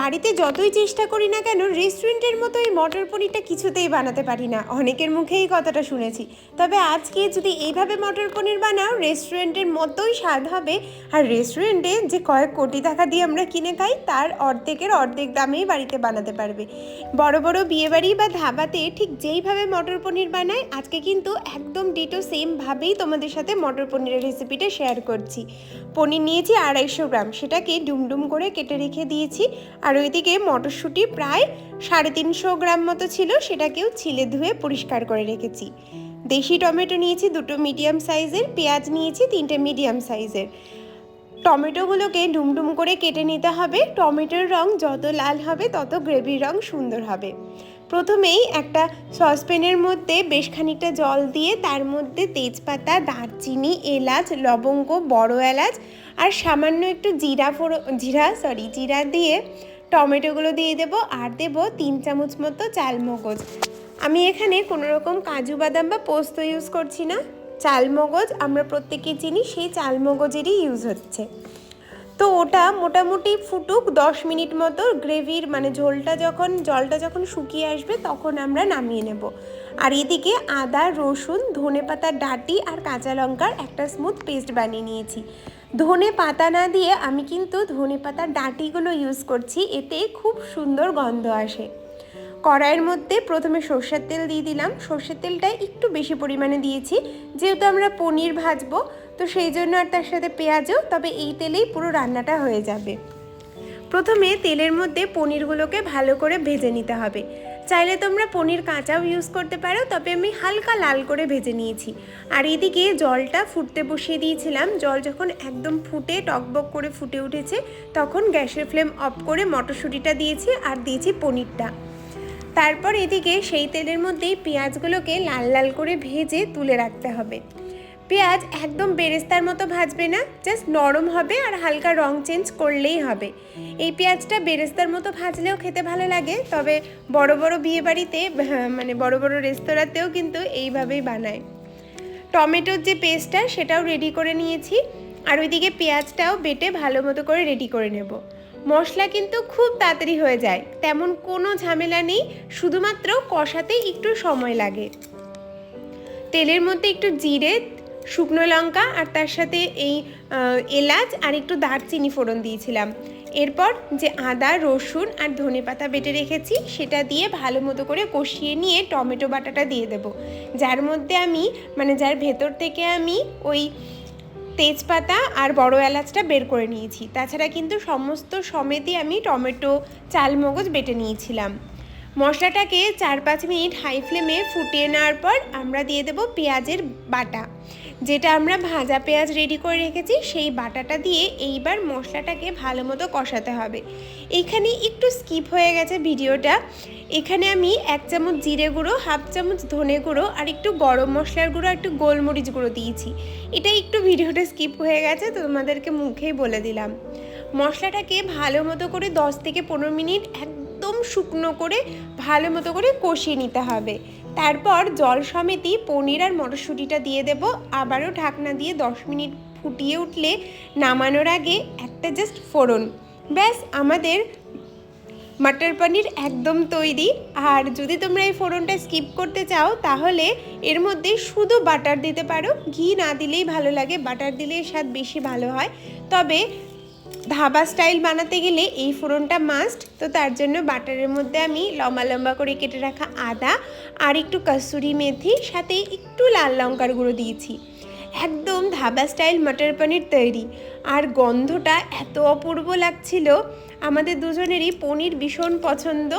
বাড়িতে যতই চেষ্টা করি না কেন রেস্টুরেন্টের মতো এই মটর পনিরটা কিছুতেই বানাতে পারি না। অনেকের মুখে এই কথাটা শুনেছি। তবে আজকে যদি এইভাবে মটর পনির বানাও রেস্টুরেন্টের মতোই স্বাদ হবে। আর রেস্টুরেন্টে যে কয়েক কোটি টাকা দিয়ে আমরা কিনে খাই, তার অর্ধেকের অর্ধেক দামেই বাড়িতে বানাতে পারবে। বড় বড় বিয়েবাড়ি বা ধাবাতে ঠিক যেইভাবে মটর পনির বানায় আজকে কিন্তু একদম ডিটো সেমভাবেই তোমাদের সাথে মটর পনিরের রেসিপিটা শেয়ার করছি। পনির নিয়েছি আড়াইশো গ্রাম। সেটাকে ডুমডুম করে কেটে রেখে দিয়েছি। আর ওইদিকে মটরশুঁটি প্রায় সাড়ে তিনশো গ্রাম মতো ছিল, সেটাকেও ছিলে ধুয়ে পরিষ্কার করে রেখেছি। দেশি টমেটো নিয়েছি দুটো মিডিয়াম সাইজের, পেঁয়াজ নিয়েছি তিনটে মিডিয়াম সাইজের। টমেটোগুলোকে ডুমডুম করে কেটে নিতে হবে, টমেটোর রং যত লাল হবে তত গ্রেভির রং সুন্দর হবে। প্রথমেই একটা সসপ্যানের মধ্যে বেশ খানিকটা জল দিয়ে তার মধ্যে তেজপাতা, দারচিনি, এলাচ, লবঙ্গ, বড় এলাচ আর সামান্য একটু জিরা ফোড়ো জিরা সরি জিরা দিয়ে টমেটোগুলো দিয়ে দেবো আর দেবো তিন চামচ মতো চালমগজ। আমি এখানে কোনো রকম কাজু বাদাম বা পোস্ত ইউজ করছি না। চালমগজ আমরা প্রত্যেকে চিনি, সেই চালমগজেরই ইউজ হচ্ছে। তো ওটা মোটামুটি ফুটুক দশ মিনিট মতো গ্রেভির মানে ঝোলটা যখন, জলটা যখন শুকিয়ে আসবে তখন আমরা নামিয়ে নেব। আর এদিকে আদা, রসুন ধনে পাতার ডাঁটি আর কাঁচা লঙ্কার একটা স্মুথ পেস্ট বানিয়ে নিয়েছি। ধনে পাতা না দিয়ে আমি কিন্তু ধনে পাতার ডাঁটিগুলো ইউজ করছি, এতে খুব সুন্দর গন্ধ আসে। কড়াইয়ের মধ্যে প্রথমে সর্ষের তেল দিয়ে দিলাম। সর্ষের তেলটা একটু বেশি পরিমাণে দিয়েছি, যেহেতু আমরা পনির ভাজবো, তো সেই জন্য আর তার সাথে পেঁয়াজও, তবে এই তেলেই পুরো রান্নাটা হয়ে যাবে। প্রথমে তেলের মধ্যে পনিরগুলোকে ভালো করে ভেজে নিতে হবে। চাইলে তোমরা পনির কাঁচাও ইউজ করতে পারো, তবে আমি হালকা লাল করে ভেজে নিয়েছি। আর এদিকে জলটা ফুটতে বসিয়ে দিয়েছিলাম। জল যখন একদম ফুটে টকবক করে ফুটে উঠেছে, তখন গ্যাসের ফ্লেম অফ করে মটরশুঁটিটা দিয়েছি আর দিয়েছি পনিরটা। তারপর এদিকে সেই তেলের মধ্যেই পেঁয়াজগুলোকে লাল লাল করে ভেজে তুলে রাখতে হবে। পেঁয়াজ একদম বেরেস্তার মতো ভাজবে না জাস্ট নরম হবে আর হালকা রং চেঞ্জ করলেই হবে। এই পেঁয়াজটা বেরেস্তার মতো ভাজলেও খেতে ভালো লাগে, তবে বড় বড় বিয়েবাড়িতে মানে বড় বড় রেস্তোরাঁতেও কিন্তু এইভাবেই বানায়। টমেটোর যে পেস্টটা, সেটাও রেডি করে নিয়েছি, আর ওইদিকে পেঁয়াজটাও বেটে ভালো মতো করে রেডি করে নেব। মশলা কিন্তু খুব তাড়াতাড়ি হয়ে যায়, তেমন কোনো ঝামেলা নেই, শুধুমাত্র কষাতে একটু সময় লাগে। তেলের মধ্যে একটু জিরে শুকনো লঙ্কা আর তার সাথে এই এলাচ আর একটু দারচিনি ফোড়ন দিয়েছিলাম। এরপর যে আদা, রসুন আর ধনে পাতা বেটে রেখেছি, সেটা দিয়ে ভালো মতো করে কষিয়ে নিয়ে টমেটো বাটাটা দিয়ে দেব। যার মধ্যে আমি মানে যার ভেতর থেকে আমি ওই তেজপাতা আর বড় এলাচটা বের করে নিয়েছি। তাছাড়া কিন্তু সমস্ত সমেতই আমি টমেটো, চালমগজ বেটে নিয়েছিলাম। মশলাটাকে চার পাঁচ মিনিট হাই ফ্লেমে ফুটিয়ে নেওয়ার পর আমরা দিয়ে দেব পেঁয়াজের বাটা। যেটা আমরা ভাজা পেঁয়াজ রেডি করে রেখেছি, সেই বাটাটা দিয়ে এইবার মশলাটাকে ভালো মতো কষাতে হবে। এইখানে একটু স্কিপ হয়ে গেছে ভিডিওটা। এখানে আমি এক চামচ জিরে গুঁড়ো, হাফ চামচ ধনে গুঁড়ো আর একটু গরম মশলার গুঁড়ো, একটু গোলমরিচ গুঁড়ো দিয়েছি। এটা একটু ভিডিওটা স্কিপ হয়ে গেছে, তো তোমাদেরকে মুখেই বলে দিলাম। মশলাটাকে ভালো মতো করে দশ থেকে পনেরো মিনিট একদম শুকনো করে ভালো মতো করে কষিয়ে নিতে হবে। তারপর জল সমেতই পনির আর মটরশুঁটিটা দিয়ে দেব। আবারও ঢাকনা দিয়ে দশ মিনিট ফুটিয়ে উঠলে নামানোর আগে একটা জাস্ট ফোড়ন। ব্যাস, আমাদের মাটার পনির একদম তৈরি। আর যদি তোমরা এই ফোড়নটা স্কিপ করতে চাও, তাহলে এর মধ্যে শুধু বাটার দিতে পারো। ঘি না দিলেই ভালো লাগে বাটার দিলে স্বাদ বেশি ভালো হয়। তবে ধাবা স্টাইল বানাতে গেলে এই ফোড়নটা মাস্ট তো তার জন্য বাটারের মধ্যে আমি লম্বা লম্বা করে কেটে রাখা আদা আর একটু কসুরি মেথি, সাথে একটু লাল লঙ্কার গুঁড়ো দিয়েছি। একদম ধাবা স্টাইল মটর পনির তৈরি। আর গন্ধটা এত অপূর্ব লাগছিল। আমাদের দুজনেরই পনির ভীষণ পছন্দ।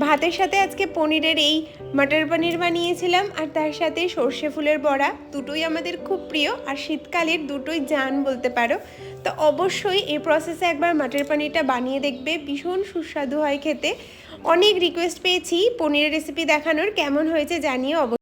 ভাতের সাথে আজকে পনিরের এই মটর পনির বানিয়েছিলাম, আর তার সাথে সর্ষে ফুলের বড়া, দুটোই আমাদের খুব প্রিয়। আর শীতকালের দুটোই জান বলতে পারো। তো অবশ্যই এই প্রসেসে একবার মাটির পনিরটা বানিয়ে দেখবে। ভীষণ সুস্বাদু হয় খেতে। অনেক রিকোয়েস্ট পেয়েছি। পনিরের রেসিপি দেখানোর। কেমন হয়েছে জানিয়ে অবশ্যই